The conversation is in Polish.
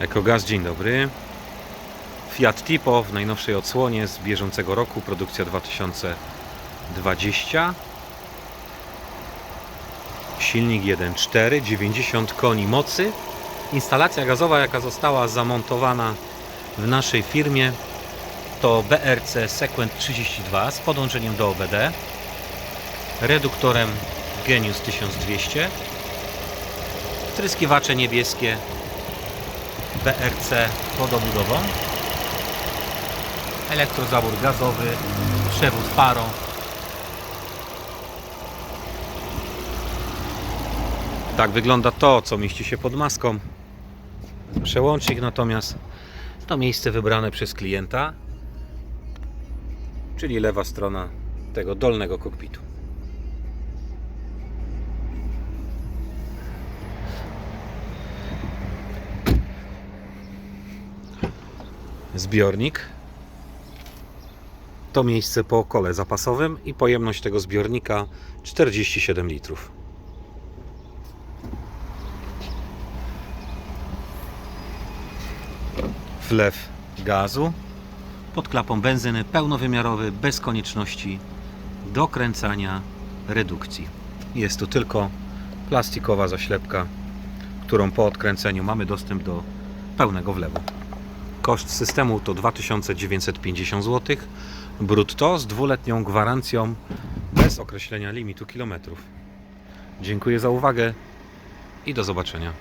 Ekogaz, dzień dobry. Fiat Tipo w najnowszej odsłonie z bieżącego roku, produkcja 2020. Silnik 1.4, 90 koni mocy. Instalacja gazowa, jaka została zamontowana w naszej firmie, to BRC Sequent 32 z podłączeniem do OBD, reduktorem Genius 1200, tryskiwacze niebieskie BRC pod obudową, elektrozabór gazowy, przewód parą, Tak wygląda to, co mieści się pod maską. Przełącznik natomiast to miejsce wybrane przez klienta, czyli lewa strona tego dolnego kokpitu. Zbiornik. To miejsce po kole zapasowym i pojemność tego zbiornika 47 litrów. wlew gazu pod klapą benzyny pełnowymiarowy bez konieczności dokręcania redukcji. Jest tu tylko plastikowa zaślepka, którą po odkręceniu mamy dostęp do pełnego wlewu. Koszt systemu to 2950 zł brutto z dwuletnią gwarancją bez określenia limitu kilometrów. Dziękuję za uwagę i do zobaczenia.